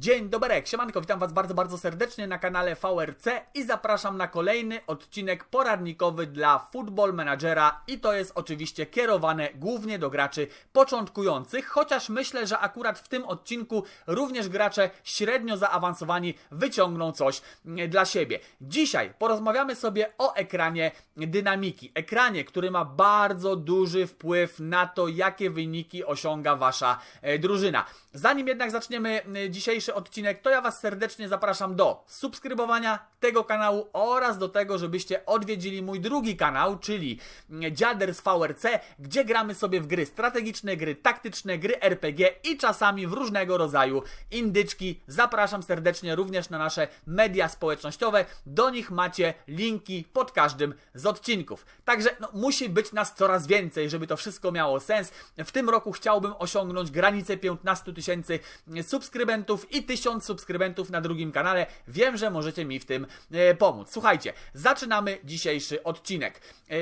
Dzień dobry, siemanko, witam Was bardzo, bardzo serdecznie na kanale VRC i zapraszam na kolejny odcinek poradnikowy dla Football Managera i to jest oczywiście kierowane głównie do graczy początkujących, chociaż myślę, że akurat w tym odcinku również gracze średnio zaawansowani wyciągną coś mm, dla siebie. Dzisiaj porozmawiamy sobie o ekranie dynamiki, ekranie, który ma bardzo duży wpływ na to, jakie wyniki osiąga Wasza e, drużyna. Zanim jednak zaczniemy e, dzisiejszy odcinek, to ja Was serdecznie zapraszam do subskrybowania tego kanału oraz do tego, żebyście odwiedzili mój drugi kanał, czyli Dziaders VRC, gdzie gramy sobie w gry strategiczne, gry taktyczne, gry RPG i czasami w różnego rodzaju indyczki. Zapraszam serdecznie również na nasze media społecznościowe. Do nich macie linki pod każdym z odcinków. Także no, musi być nas coraz więcej, żeby to wszystko miało sens. W tym roku chciałbym osiągnąć granicę 15 tysięcy subskrybentów i 1000 subskrybentów na drugim kanale. Wiem, że możecie mi w tym e, pomóc. Słuchajcie, zaczynamy dzisiejszy odcinek. E,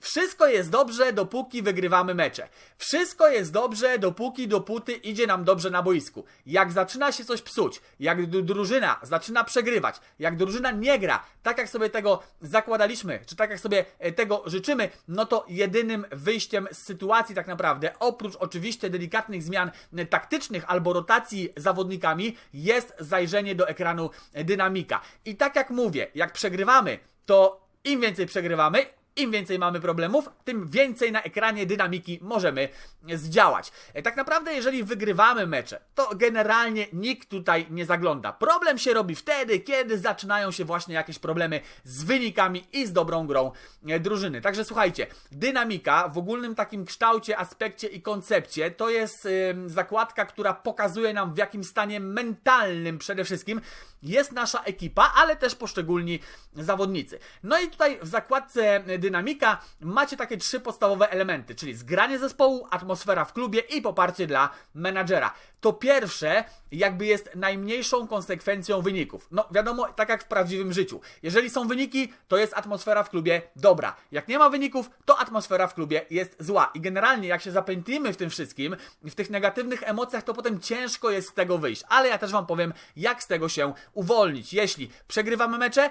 wszystko jest dobrze, dopóki wygrywamy mecze. Wszystko jest dobrze, dopóki dopóty idzie nam dobrze na boisku. Jak zaczyna się coś psuć, jak drużyna zaczyna przegrywać, jak drużyna nie gra, tak jak sobie tego zakładaliśmy, czy tak jak sobie e, tego życzymy, no to jedynym wyjściem z sytuacji tak naprawdę, oprócz oczywiście delikatnych zmian taktycznych albo rotacji zawodnikami, jest zajrzenie do ekranu dynamika. I tak jak mówię, jak przegrywamy, to im więcej przegrywamy, im więcej mamy problemów, tym więcej na ekranie dynamiki możemy zdziałać. E, Tak naprawdę, jeżeli wygrywamy mecze, to generalnie nikt tutaj nie zagląda. Problem się robi wtedy, kiedy zaczynają się właśnie jakieś problemy z wynikami i z dobrą grą e, drużyny. Także słuchajcie, dynamika w ogólnym takim kształcie, aspekcie i koncepcie to jest zakładka, która pokazuje nam w jakim stanie mentalnym przede wszystkim jest nasza ekipa, ale też poszczególni zawodnicy. No i tutaj w zakładce dynamika macie takie trzy podstawowe elementy, czyli zgranie zespołu, atmosfera w klubie i poparcie dla menadżera. To pierwsze jakby jest najmniejszą konsekwencją wyników. No wiadomo, tak jak w prawdziwym życiu. Jeżeli są wyniki, to jest atmosfera w klubie dobra. Jak nie ma wyników, to atmosfera w klubie jest zła. I generalnie jak się zapętlimy w tym wszystkim, w tych negatywnych emocjach, to potem ciężko jest z tego wyjść. Ale ja też Wam powiem, jak z tego się uwolnić. Jeśli przegrywamy mecze,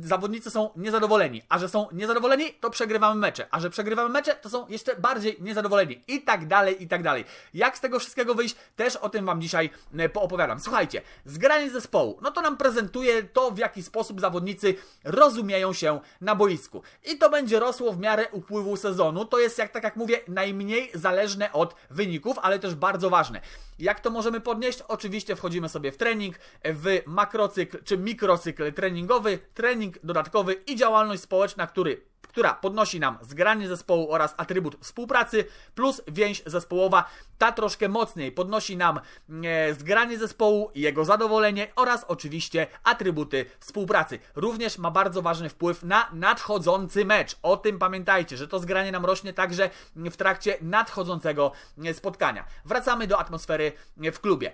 zawodnicy są niezadowoleni, a że są niezadowoleni, to przegrywamy mecze, a że przegrywamy mecze, to są jeszcze bardziej niezadowoleni i tak dalej, i tak dalej. Jak z tego wszystkiego wyjść, też o tym Wam dzisiaj e, poopowiadam. Słuchajcie, zgranie zespołu, no to nam prezentuje to, w jaki sposób zawodnicy rozumieją się na boisku. I to będzie rosło w miarę upływu sezonu. To jest, jak tak jak mówię, najmniej zależne od wyników, ale też bardzo ważne. Jak to możemy podnieść? Oczywiście wchodzimy sobie w trening, w makrocykl czy mikrocykl treningowy, trening dodatkowy i działalność społeczna, który która podnosi nam zgranie zespołu oraz atrybut współpracy, plus więź zespołowa, ta troszkę mocniej podnosi nam e, zgranie zespołu, jego zadowolenie oraz oczywiście atrybuty współpracy. Również ma bardzo ważny wpływ na nadchodzący mecz. O tym pamiętajcie, że to zgranie nam rośnie także w trakcie nadchodzącego e, spotkania. Wracamy do atmosfery e, w klubie.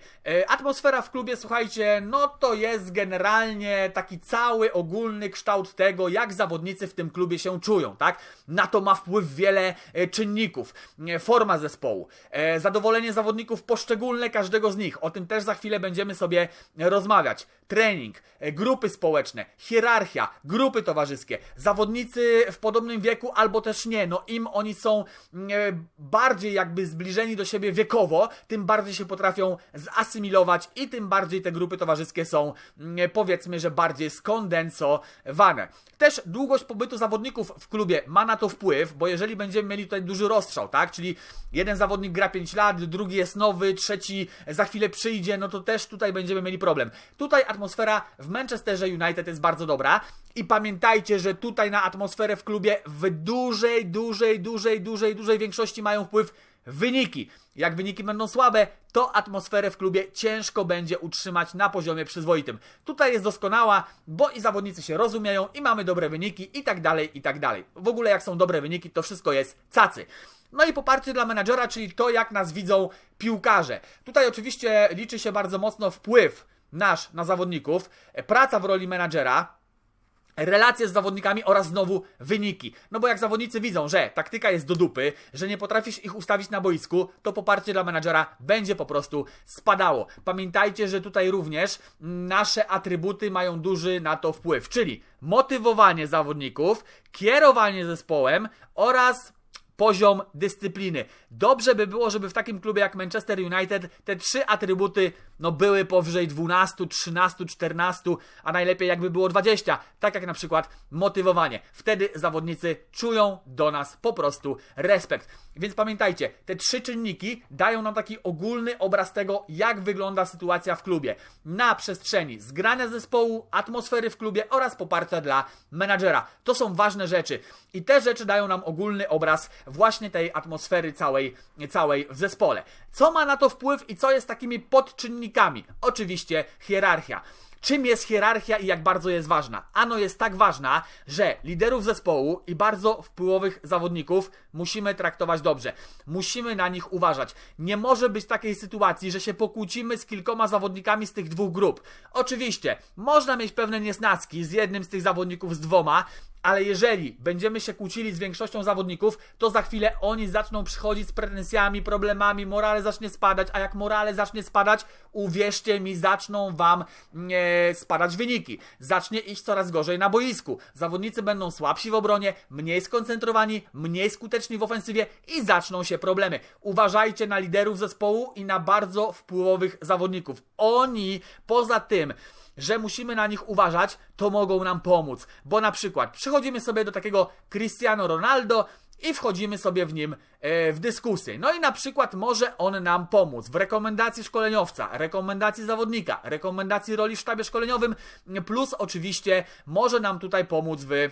Atmosfera w klubie, słuchajcie, no to jest generalnie taki cały ogólny kształt tego, jak zawodnicy w tym klubie się czują, tak? Na to ma wpływ wiele e, czynników. E, Forma zespołu, e, zadowolenie zawodników poszczególne każdego z nich. O tym też za chwilę będziemy sobie rozmawiać. Trening, grupy społeczne, hierarchia, grupy towarzyskie, zawodnicy w podobnym wieku albo też nie. No im oni są mm, bardziej jakby zbliżeni do siebie wiekowo, tym bardziej się potrafią zasymilować i tym bardziej te grupy towarzyskie są mm, powiedzmy, że bardziej skondensowane. Też długość pobytu zawodników w klubie ma na to wpływ, bo jeżeli będziemy mieli tutaj duży rozstrzał, tak, czyli jeden zawodnik gra 5 lat, drugi jest nowy, trzeci za chwilę przyjdzie, no to też tutaj będziemy mieli problem. Tutaj atmosfera w Manchesterze United jest bardzo dobra i pamiętajcie, że tutaj na atmosferę w klubie w dużej, dużej, dużej, dużej, dużej większości mają wpływ wyniki. Jak wyniki będą słabe, to atmosferę w klubie ciężko będzie utrzymać na poziomie przyzwoitym. Tutaj jest doskonała, bo i zawodnicy się rozumieją, i mamy dobre wyniki, i tak dalej, i tak dalej. W ogóle jak są dobre wyniki, to wszystko jest cacy. No i poparcie dla menadżera, czyli to, jak nas widzą piłkarze. Tutaj oczywiście liczy się bardzo mocno wpływ nasz na zawodników, praca w roli menadżera, relacje z zawodnikami oraz znowu wyniki. No bo jak zawodnicy widzą, że taktyka jest do dupy, że nie potrafisz ich ustawić na boisku, to poparcie dla menadżera będzie po prostu spadało. Pamiętajcie, że tutaj również nasze atrybuty mają duży na to wpływ, czyli motywowanie zawodników, kierowanie zespołem oraz poziom dyscypliny. Dobrze by było, żeby w takim klubie jak Manchester United te trzy atrybuty no, były powyżej 12, 13, 14, a najlepiej jakby było 20, tak jak na przykład motywowanie. Wtedy zawodnicy czują do nas po prostu respekt. Więc pamiętajcie, te trzy czynniki dają nam taki ogólny obraz tego, jak wygląda sytuacja w klubie. Na przestrzeni zgrania zespołu, atmosfery w klubie oraz poparcia dla menadżera. To są ważne rzeczy. I te rzeczy dają nam ogólny obraz właśnie tej atmosfery całej, całej w zespole. Co ma na to wpływ i co jest takimi podczynnikami? Oczywiście hierarchia. Czym jest hierarchia i jak bardzo jest ważna? Ano jest tak ważna, że liderów zespołu i bardzo wpływowych zawodników musimy traktować dobrze. Musimy na nich uważać. Nie może być takiej sytuacji, że się pokłócimy z kilkoma zawodnikami z tych dwóch grup. Oczywiście, można mieć pewne niesnacki z jednym z tych zawodników z dwoma, ale jeżeli będziemy się kłócili z większością zawodników, to za chwilę oni zaczną przychodzić z pretensjami, problemami, morale zacznie spadać, a jak morale zacznie spadać, uwierzcie mi, zaczną wam e, spadać wyniki. Zacznie iść coraz gorzej na boisku. Zawodnicy będą słabsi w obronie, mniej skoncentrowani, mniej skuteczni w ofensywie i zaczną się problemy. Uważajcie na liderów zespołu i na bardzo wpływowych zawodników. Oni poza tym, że musimy na nich uważać, to mogą nam pomóc. Bo na przykład przychodzimy sobie do takiego Cristiano Ronaldo i wchodzimy sobie w nim e, w dyskusję. No i na przykład może on nam pomóc w rekomendacji szkoleniowca, rekomendacji zawodnika, rekomendacji roli w sztabie szkoleniowym, plus oczywiście może nam tutaj pomóc w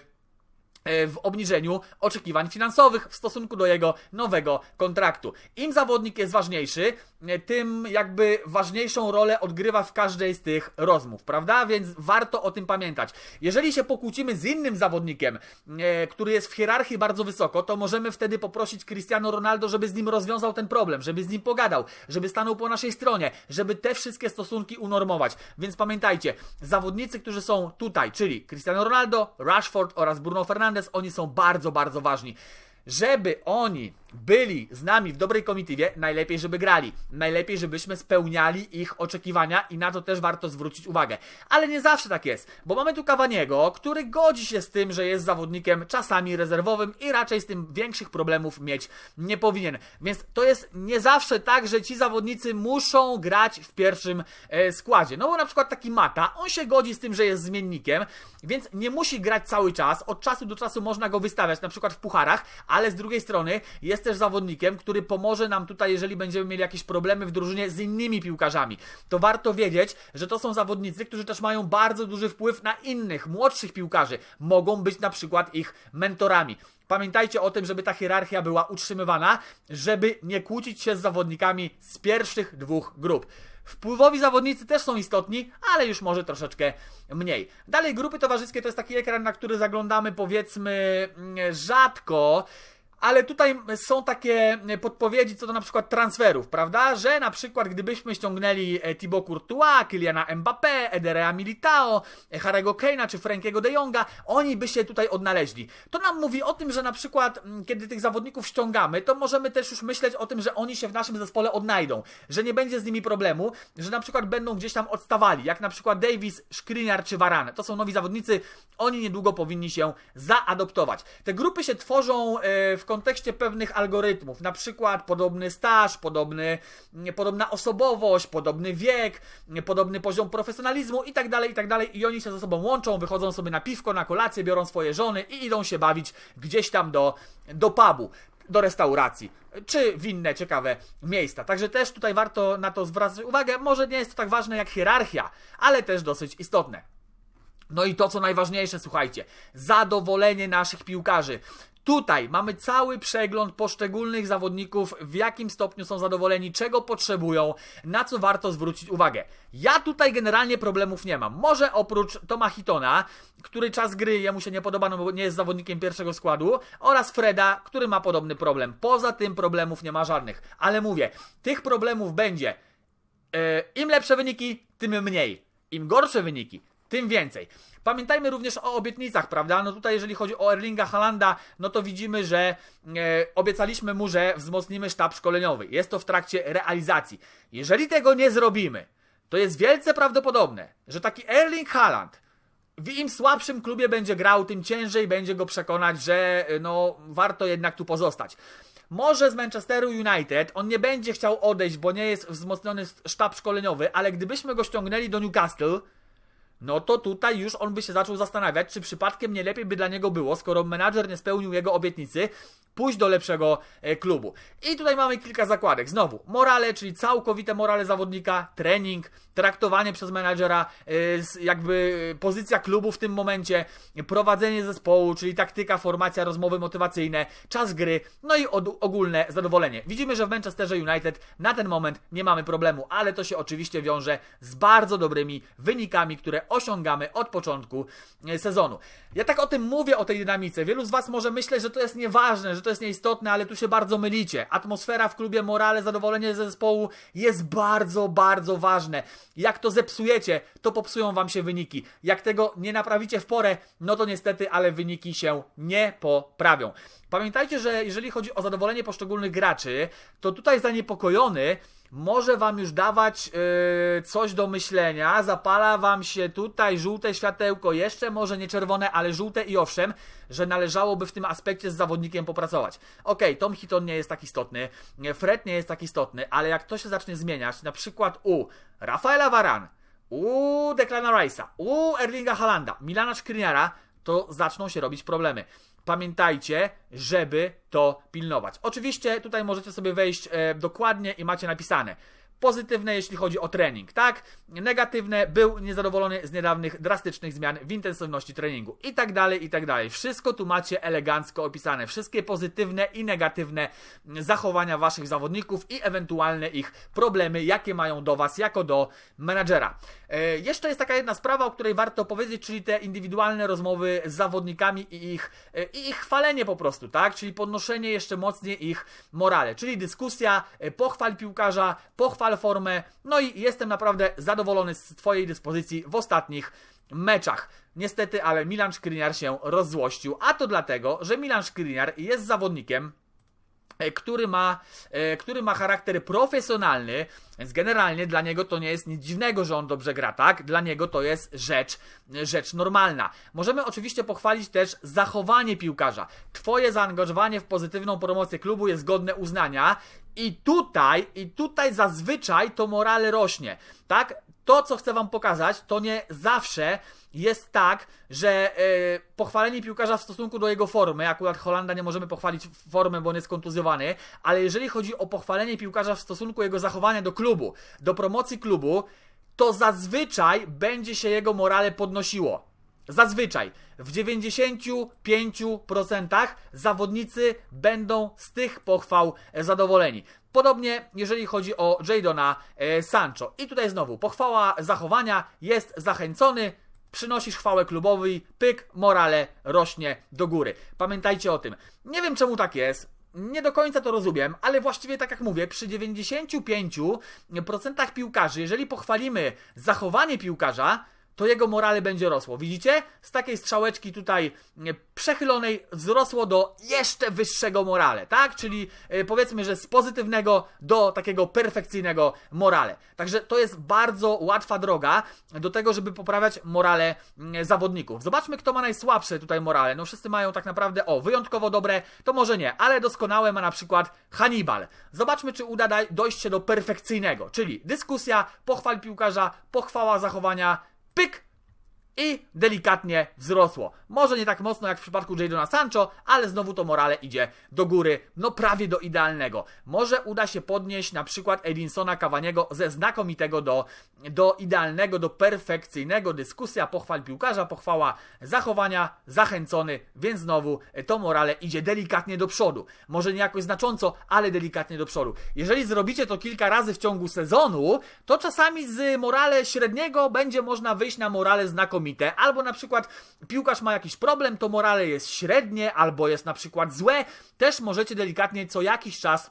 w obniżeniu oczekiwań finansowych w stosunku do jego nowego kontraktu. Im zawodnik jest ważniejszy, e, tym jakby ważniejszą rolę odgrywa w każdej z tych rozmów, prawda? Więc warto o tym pamiętać. Jeżeli się pokłócimy z innym zawodnikiem, e, który jest w hierarchii bardzo wysoko, to możemy wtedy poprosić Cristiano Ronaldo, żeby z nim rozwiązał ten problem, żeby z nim pogadał, żeby stanął po naszej stronie, żeby te wszystkie stosunki unormować. Więc pamiętajcie, zawodnicy, którzy są tutaj, czyli Cristiano Ronaldo, Rashford oraz Bruno Fernandes, Fernandez, oni są bardzo, bardzo ważni. Żeby oni byli z nami w dobrej komitywie, najlepiej, żeby grali. Najlepiej, żebyśmy spełniali ich oczekiwania i na to też warto zwrócić uwagę. Ale nie zawsze tak jest, bo mamy tu Kawaniego, który godzi się z tym, że jest zawodnikiem czasami rezerwowym i raczej z tym większych problemów mieć nie powinien. Więc to jest nie zawsze tak, że ci zawodnicy muszą grać w pierwszym e, składzie. No bo na przykład taki Mata, on się godzi z tym, że jest zmiennikiem, więc nie musi grać cały czas. Od czasu do czasu można go wystawiać, na przykład w pucharach, ale z drugiej strony jest jest też zawodnikiem, który pomoże nam tutaj, jeżeli będziemy mieli jakieś problemy w drużynie z innymi piłkarzami. To warto wiedzieć, że to są zawodnicy, którzy też mają bardzo duży wpływ na innych, młodszych piłkarzy. Mogą być na przykład ich mentorami. Pamiętajcie o tym, żeby ta hierarchia była utrzymywana, żeby nie kłócić się z zawodnikami z pierwszych dwóch grup. Wpływowi zawodnicy też są istotni, ale już może troszeczkę mniej. Dalej, grupy towarzyskie to jest taki ekran, na który zaglądamy powiedzmy mm, rzadko ale tutaj są takie podpowiedzi co do na przykład transferów, prawda? Że na przykład gdybyśmy ściągnęli e, Thibaut Courtois, Kyliana Mbappé, Ederea Militao, e, Harry'ego Kane'a czy Frankiego de Jonga, oni by się tutaj odnaleźli. To nam mówi o tym, że na przykład kiedy tych zawodników ściągamy, to możemy też już myśleć o tym, że oni się w naszym zespole odnajdą, że nie będzie z nimi problemu, że na przykład będą gdzieś tam odstawali, jak na przykład Davis, Skriniar czy Varane. To są nowi zawodnicy, oni niedługo powinni się zaadoptować. Te grupy się tworzą e, w kontekście pewnych algorytmów, na przykład podobny staż, podobny, podobna osobowość, podobny wiek, podobny poziom profesjonalizmu i tak dalej, i tak dalej. I oni się ze sobą łączą, wychodzą sobie na piwko, na kolację, biorą swoje żony i idą się bawić gdzieś tam do, do pubu do restauracji, czy w inne ciekawe miejsca. Także też tutaj warto na to zwracać uwagę. Może nie jest to tak ważne jak hierarchia, ale też dosyć istotne. No i to, co najważniejsze, słuchajcie, zadowolenie naszych piłkarzy. Tutaj mamy cały przegląd poszczególnych zawodników, w jakim stopniu są zadowoleni, czego potrzebują, na co warto zwrócić uwagę. Ja tutaj generalnie problemów nie mam. Może oprócz Toma Hitona, który czas gry jemu się nie podoba, no bo nie jest zawodnikiem pierwszego składu, oraz Freda, który ma podobny problem. Poza tym problemów nie ma żadnych. Ale mówię, tych problemów będzie. Yy, Im lepsze wyniki, tym mniej. Im gorsze wyniki, tym więcej. Pamiętajmy również o obietnicach, prawda? No tutaj, jeżeli chodzi o Erlinga Halanda, no to widzimy, że e, obiecaliśmy mu, że wzmocnimy sztab szkoleniowy. Jest to w trakcie realizacji. Jeżeli tego nie zrobimy, to jest wielce prawdopodobne, że taki Erling Haaland w im słabszym klubie będzie grał, tym ciężej będzie go przekonać, że e, no warto jednak tu pozostać. Może z Manchesteru United on nie będzie chciał odejść, bo nie jest wzmocniony sztab szkoleniowy, ale gdybyśmy go ściągnęli do Newcastle, no to tutaj już on by się zaczął zastanawiać, czy przypadkiem nie lepiej by dla niego było, skoro menadżer nie spełnił jego obietnicy, pójść do lepszego e, klubu. I tutaj mamy kilka zakładek. Znowu, morale, czyli całkowite morale zawodnika, trening, traktowanie przez menadżera, e, jakby pozycja klubu w tym momencie, prowadzenie zespołu, czyli taktyka, formacja, rozmowy motywacyjne, czas gry, no i ogólne zadowolenie. Widzimy, że w Manchesterze United na ten moment nie mamy problemu, ale to się oczywiście wiąże z bardzo dobrymi wynikami, które osiągamy od początku e, sezonu. Ja tak o tym mówię, o tej dynamice. Wielu z Was może myśleć, że to jest nieważne, że to jest nieistotne, ale tu się bardzo mylicie. Atmosfera w klubie, morale, zadowolenie ze zespołu jest bardzo, bardzo ważne. Jak to zepsujecie, to popsują Wam się wyniki. Jak tego nie naprawicie w porę, no to niestety, ale wyniki się nie poprawią. Pamiętajcie, że jeżeli chodzi o zadowolenie poszczególnych graczy, to tutaj zaniepokojony może Wam już dawać yy, coś do myślenia. Zapala Wam się tutaj żółte światełko, jeszcze może nie czerwone, ale żółte i owszem, że należałoby w tym aspekcie z zawodnikiem popracować. Okay, Tom Hitton nie jest tak istotny, Fred nie jest tak istotny, ale jak to się zacznie zmieniać, na przykład u Rafaela Varan, u Declana Rice'a, u Erlinga Halanda, Milana Skriniara, to zaczną się robić problemy. Pamiętajcie, żeby to pilnować. Oczywiście tutaj możecie sobie wejść e, dokładnie i macie napisane Pozytywne, jeśli chodzi o trening, tak? Negatywne, był niezadowolony z niedawnych drastycznych zmian w intensywności treningu i tak dalej, i tak dalej. Wszystko tu macie elegancko opisane. Wszystkie pozytywne i negatywne zachowania waszych zawodników i ewentualne ich problemy, jakie mają do was jako do menadżera. E, jeszcze jest taka jedna sprawa, o której warto powiedzieć, czyli te indywidualne rozmowy z zawodnikami i ich, e, i ich chwalenie po prostu, tak? Czyli podnoszenie jeszcze mocniej ich morale, czyli dyskusja, e, pochwal piłkarza, pochwal formę. No i jestem naprawdę zadowolony z Twojej dyspozycji w ostatnich meczach. Niestety, ale Milan Skriniar się rozzłościł, a to dlatego, że Milan Skriniar jest zawodnikiem, e, który ma, e, który ma charakter profesjonalny, więc generalnie dla niego to nie jest nic dziwnego, że on dobrze gra, tak? Dla niego to jest rzecz, rzecz normalna. Możemy oczywiście pochwalić też zachowanie piłkarza. Twoje zaangażowanie w pozytywną promocję klubu jest godne uznania i tutaj, i tutaj zazwyczaj to morale rośnie, tak? To, co chcę Wam pokazać, to nie zawsze jest tak, że yy, pochwalenie piłkarza w stosunku do jego formy, akurat Holanda nie możemy pochwalić formy, bo on jest kontuzjowany, ale jeżeli chodzi o pochwalenie piłkarza w stosunku jego zachowania do klubu, do promocji klubu, to zazwyczaj będzie się jego morale podnosiło. Zazwyczaj w 95% zawodnicy będą z tych pochwał zadowoleni. Podobnie jeżeli chodzi o Jadona e, Sancho. I tutaj znowu pochwała zachowania jest zachęcony, przynosisz chwałę klubowi, pyk, morale rośnie do góry. Pamiętajcie o tym. Nie wiem czemu tak jest. Nie do końca to rozumiem, ale właściwie tak jak mówię, przy 95% piłkarzy, jeżeli pochwalimy zachowanie piłkarza, to jego morale będzie rosło. Widzicie? Z takiej strzałeczki tutaj e, przechylonej wzrosło do jeszcze wyższego morale, tak? Czyli e, powiedzmy, że z pozytywnego do takiego perfekcyjnego morale. Także to jest bardzo łatwa droga do tego, żeby poprawiać morale zawodników. Zobaczmy, kto ma najsłabsze tutaj morale. No wszyscy mają tak naprawdę, o, wyjątkowo dobre, to może nie, ale doskonałe ma na przykład Hannibal. Zobaczmy, czy uda dojść się do perfekcyjnego, czyli dyskusja, pochwal piłkarza, pochwała zachowania, pyk i delikatnie wzrosło. Może nie tak mocno jak w przypadku Jadona Sancho, ale znowu to morale idzie do góry, no prawie do idealnego. Może uda się podnieść na przykład Edinsona Cavaniego ze znakomitego do, do idealnego, do perfekcyjnego. Dyskusja, pochwal piłkarza, pochwała zachowania, zachęcony, więc znowu to morale idzie delikatnie do przodu. Może nie jakoś znacząco, ale delikatnie do przodu. Jeżeli zrobicie to kilka razy w ciągu sezonu, to czasami z morale średniego będzie można wyjść na morale znakomite znakomite, albo na przykład piłkarz ma jakiś problem, to morale jest średnie, albo jest na przykład złe, też możecie delikatnie co jakiś czas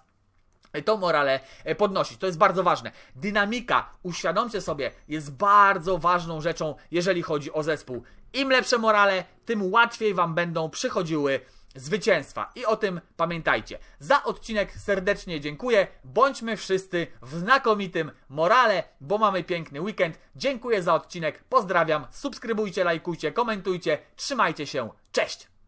tą morale e, podnosić. To jest bardzo ważne. Dynamika, uświadomcie sobie, jest bardzo ważną rzeczą, jeżeli chodzi o zespół. Im lepsze morale, tym łatwiej Wam będą przychodziły zwycięstwa. I o tym pamiętajcie. Za odcinek serdecznie dziękuję. Bądźmy wszyscy w znakomitym morale, bo mamy piękny weekend. Dziękuję za odcinek. Pozdrawiam. Subskrybujcie, lajkujcie, komentujcie. Trzymajcie się. Cześć!